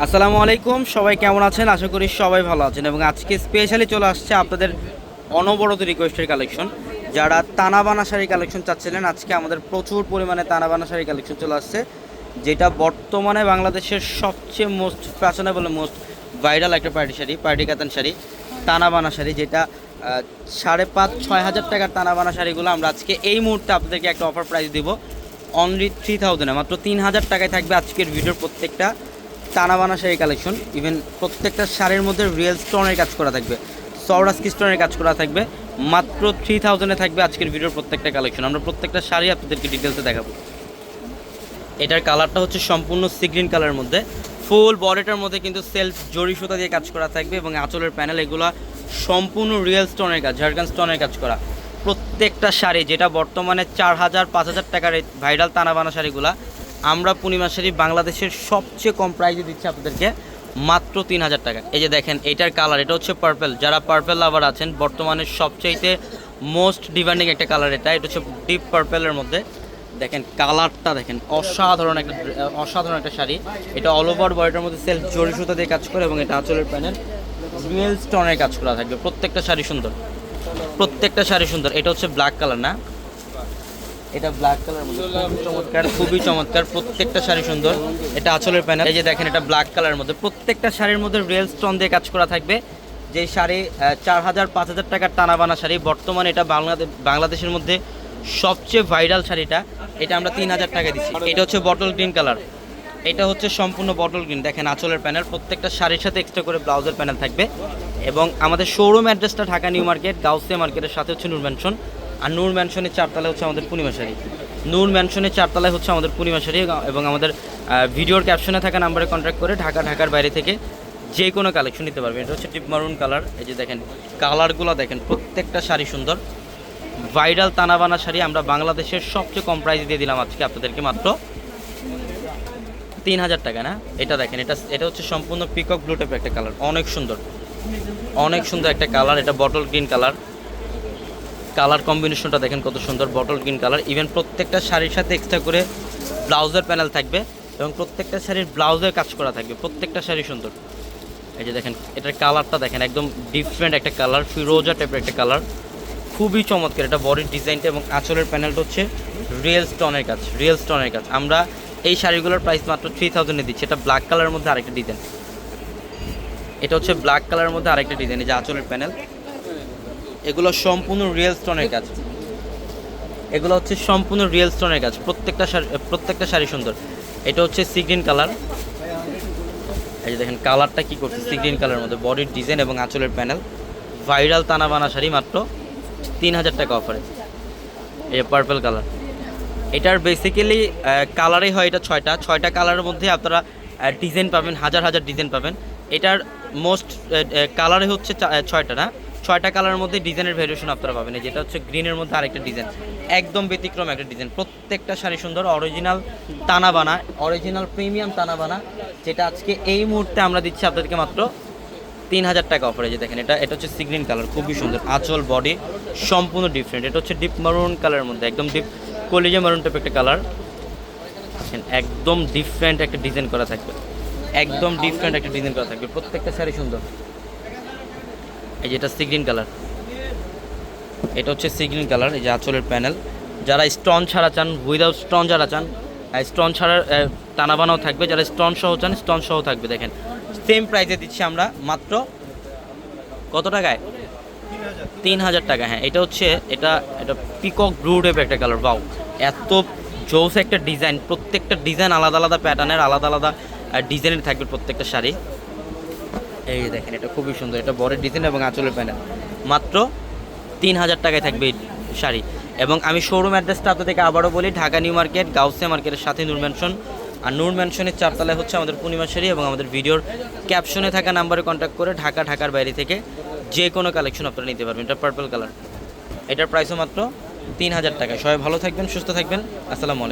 আসসালামু আলাইকুম, সবাই কেমন আছেন? আশা করি সবাই ভালো আছেন এবং আজকে স্পেশালি চলে আসছে আপনাদের অনবরত রিকোয়েস্টের কালেকশন যারা তানাবানা শাড়ি কালেকশন চাচ্ছিলেন, আজকে আমাদের প্রচুর পরিমাণে তানাবানা শাড়ি কালেকশন চলে আসছে, যেটা বর্তমানে বাংলাদেশের সবচেয়ে মোস্ট ফ্যাশনেবল মোস্ট ভাইরাল একটা পার্টি শাড়ি পার্টি কাতান শাড়ি তানাবানা শাড়ি, যেটা সাড়ে পাঁচ, ছয় হাজার টাকার তানাবানা শাড়িগুলো আমরা আজকে এই মুহূর্তে আপনাদেরকে একটা অফার প্রাইস দিব। অনলি থ্রি থাউজেন্ডে মাত্র তিন হাজার টাকায় থাকবে আজকের ভিডিওর প্রত্যেকটা। টানাবানা শাড়ি কালেকশন ইভেন প্রত্যেকটা শাড়ির মধ্যে রিয়েল স্টোনের কাজ করা থাকবে সৌরাস্কি স্টোনের কাজ করা থাকবে, মাত্র থ্রি থাউজেন্ডে থাকবে আজকের ভিডিওর প্রত্যেকটা কালেকশন আমরা প্রত্যেকটা শাড়ি আপনাদেরকে ডিটেলসে দেখাবো। এটার কালারটা হচ্ছে সম্পূর্ণ সিগ্রিন কালারের মধ্যে। ফুল বডিটার মধ্যে কিন্তু সেলফ জরি সুতা দিয়ে কাজ করা থাকবে এবং আঁচলের প্যানেল এগুলো সম্পূর্ণ রিয়েল স্টোনের কাজ ঝাড়খান স্টোনের কাজ করা। প্রত্যেকটা শাড়ি যেটা বর্তমানে চার হাজার, পাঁচ হাজার টাকার ভাইরাল ভাইরাল তানাবানা শাড়িগুলা আমরা পূর্ণিমা শাড়ি বাংলাদেশের সবচেয়ে কম প্রাইসে দিচ্ছি আপনাদেরকে মাত্র তিন হাজার টাকা। এই যে দেখেন, এটার কালার এটা হচ্ছে পার্পেল যারা পার্পেল লাভার আছেন, বর্তমানে সবচাইতে মোস্ট ডিমান্ডিং একটা কালার এটা। এটা হচ্ছে ডিপ পার্পেলের মধ্যে। দেখেন কালারটা দেখেন, অসাধারণ একটা অসাধারণ একটা শাড়ি। এটা অল ওভার বডিটার মধ্যে সেলফ জরি সুতা দিয়ে কাজ করে এবং এটা আঁচলের প্যানেল রিয়েল স্টোনের কাজ করা থাকবে। প্রত্যেকটা শাড়ি সুন্দর। প্রত্যেকটা শাড়ি সুন্দর। এটা হচ্ছে ব্ল্যাক কালার না? এটা ব্ল্যাক কালার মধ্যে। চমৎকার, খুবই চমৎকার, প্রত্যেকটা শাড়ি সুন্দর। এটা আঁচলের প্যানেল এই যে দেখেন, এটা ব্ল্যাক কালারের মধ্যে। প্রত্যেকটা শাড়ির মধ্যে রিয়েল স্টোন দিয়ে কাজ করা থাকবে। যে শাড়ি চার হাজার, পাঁচ হাজার টাকার টানা বানা শাড়ি, বর্তমানে এটা বাংলাদেশ বাংলাদেশের মধ্যে সবচেয়ে ভাইরাল শাড়িটা। এটা আমরা তিন হাজার টাকা দিচ্ছি। এটা হচ্ছে বটল গ্রিন কালার এটা হচ্ছে সম্পূর্ণ বটল গ্রিন দেখেন, আঁচলের প্যানেল প্রত্যেকটা শাড়ির সাথে এক্সট্রা করে ব্লাউজের প্যানেল থাকবে। এবং আমাদের শোরুম অ্যাড্রেসটা ঢাকা নিউ মার্কেট, গাউসিয়া মার্কেটের সাথে হচ্ছে নূর ম্যানশন আর নূর ম্যানশনের চারতলায় হচ্ছে আমাদের পূর্ণিমা শাড়ি। নূর ম্যানশনের চারতলায় হচ্ছে আমাদের পূর্ণিমা শাড়ি এবং আমাদের ভিডিওর ক্যাপশনে থাকা নাম্বারে কন্ট্যাক্ট করে ঢাকা, ঢাকার বাইরে থেকে যে কোনো কালেকশন নিতে পারবেন। এটা হচ্ছে ডিপ মারুন কালার এই যে দেখেন কালারগুলো দেখেন, প্রত্যেকটা শাড়ি সুন্দর। ভাইরাল তানাবানা শাড়ি আমরা বাংলাদেশের সবচেয়ে কম প্রাইসে দিয়ে দিলাম আজকে আপনাদেরকে মাত্র তিন হাজার টাকা, না? এটা দেখেন, এটা এটা হচ্ছে সম্পূর্ণ পিকক ব্লু টাইপের একটা কালার অনেক সুন্দর। অনেক সুন্দর একটা কালার এটা বটল গ্রিন কালার কালার কম্বিনেশনটা দেখেন কত সুন্দর, বটল গ্রিন কালার। ইভেন প্রত্যেকটা শাড়ির সাথে এক্সট্রা করে ব্লাউজের প্যানেল থাকবে এবং প্রত্যেকটা শাড়ির ব্লাউজের কাজ করা থাকবে, প্রত্যেকটা শাড়ি সুন্দর। এই যে দেখেন, এটার কালারটা দেখেন একদম ডিফারেন্ট একটা কালার, ফিরোজা টাইপের একটা কালার। খুবই চমৎকার, এটা বডির ডিজাইনটা এবং আঁচলের প্যানেলটা হচ্ছে রিয়েল স্টোনের কাজ রিয়েল স্টোনের কাজ। আমরা এই শাড়িগুলোর প্রাইস মাত্র থ্রি থাউজেন্ডে দিচ্ছি, এটা ব্ল্যাক কালারের মধ্যে আরেকটা ডিজাইন এটা হচ্ছে ব্ল্যাক কালারের মধ্যে আরেকটা ডিজাইন এই যে আঁচলের প্যানেল এগুলো সম্পূর্ণ রিয়েল স্টোনের কাজ। এগুলো হচ্ছে সম্পূর্ণ রিয়েল স্টোনের কাজ। প্রত্যেকটা শাড়ি প্রত্যেকটা শাড়ি সুন্দর। এটা হচ্ছে সিগ্রিন কালার এই যে দেখেন কালারটা কী করছে? সিগ্রিন কালারের মধ্যে। বডির ডিজাইন এবং আঁচলের প্যানেল ভাইরাল তানাবানা শাড়ি মাত্র তিন হাজার টাকা অফারে এই যে পার্পল কালার এটার বেসিক্যালি কালারই হয় এটা ছয়টা। ছয়টা কালারের মধ্যে আপনারা ডিজাইন পাবেন, হাজার হাজার ডিজাইন পাবেন। এটার মোস্ট কালারে হচ্ছে ছয়টা না? ছয়টা কালারের মধ্যে ডিজাইনের ভ্যারিয়েশন আপনারা পাবেন। যেটা হচ্ছে গ্রিনের মধ্যে আরেকটা ডিজাইন একদম ব্যতিক্রম একটা ডিজাইন প্রত্যেকটা শাড়ি সুন্দর অরিজিনাল বানা অরিজিনাল প্রিমিয়াম বানা যেটা আজকে এই মুহূর্তে আমরা দিচ্ছি আপনাদেরকে মাত্র তিন হাজার টাকা অফারে যে দেখেন, এটা এটা হচ্ছে সিগ্রিন কালার খুবই সুন্দর, আঁচল বডি সম্পূর্ণ ডিফারেন্ট এটা হচ্ছে ডিপ মারুন কালারের মধ্যে, একদম ডিপ কলিজে মারুন টাইপ একটা কালার একদম ডিফারেন্ট একটা ডিজাইন করা থাকবে। একদম ডিফারেন্ট একটা ডিজাইন করা থাকবে। প্রত্যেকটা শাড়ি সুন্দর। এই যে এটা সিগ্রিন কালার এটা হচ্ছে সিগ্রিন কালার এই যে আঁচলের প্যানেল যারা স্টোন ছাড়া চান উইদাউট স্টোন যারা চান স্টোন ছাড়া টানা বানাও থাকবে। যারা স্টোন সহ চান স্টোন সহ থাকবে, দেখেন। সেম প্রাইসে দিচ্ছি আমরা মাত্র কত টাকায়? তিন হাজার টাকা হ্যাঁ। এটা হচ্ছে, এটা এটা পিকক ব্লু টাইপের একটা কালার বাউ এত জোস একটা ডিজাইন প্রত্যেকটা ডিজাইন আলাদা আলাদা প্যাটার্নের আলাদা আলাদা ডিজাইনের থাকবে প্রত্যেকটা শাড়ি। এই দেখেন, এটা খুবই সুন্দর, এটা বড় ডিজাইন এবং আঁচলের প্যানেল। মাত্র তিন হাজার টাকায় থাকবে এই শাড়ি। এবং আমি শোরুম অ্যাড্রেসটা আপনাদেরকে আবারও বলি, ঢাকা নিউ মার্কেট গাউসে মার্কেটের সাথে নূর ম্যানশন আর নূর ম্যানশনের চারতলায় হচ্ছে আমাদের পূর্ণিমা শাড়ি এবং আমাদের ভিডিওর ক্যাপশনে থাকা নাম্বারে কন্ট্যাক্ট করে ঢাকা, ঢাকার বাইরে থেকে যে কোনো কালেকশন আপনারা নিতে পারবেন। এটা পার্পল কালার এটার প্রাইসও মাত্র তিন হাজার টাকা সবাই ভালো থাকবেন, সুস্থ থাকবেন। আসসালামু আলাইকুম।